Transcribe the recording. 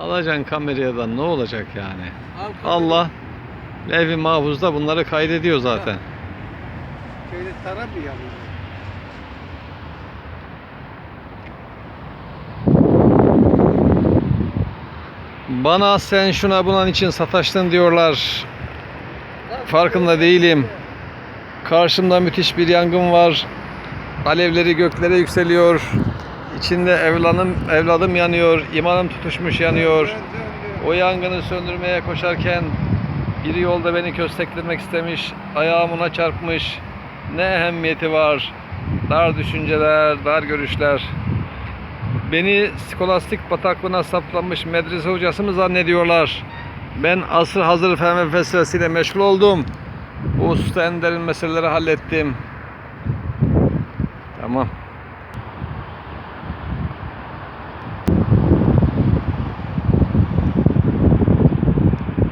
Alacaksın kameraya da ne olacak yani? Al. Allah Levh-i Mahfuz'da bunları kaydediyor zaten. Şöyle tara mı yanıyor? Bana sen şuna bunun için sataştın diyorlar. Farkında değilim. Karşımda müthiş bir yangın var. Alevleri göklere yükseliyor. İçinde evladım, evladım yanıyor. İmanım tutuşmuş yanıyor. O yangını söndürmeye koşarken biri yolda beni kösteklemek istemiş. Ayağım ona çarpmış. Ne ehemmiyeti var. Dar düşünceler, dar görüşler. Beni skolastik bataklığına saplanmış medrese hocası mı zannediyorlar? Ben asır hazır fen ve felsefesiyle meşgul oldum. Bu usta en derin meseleleri hallettim. Tamam.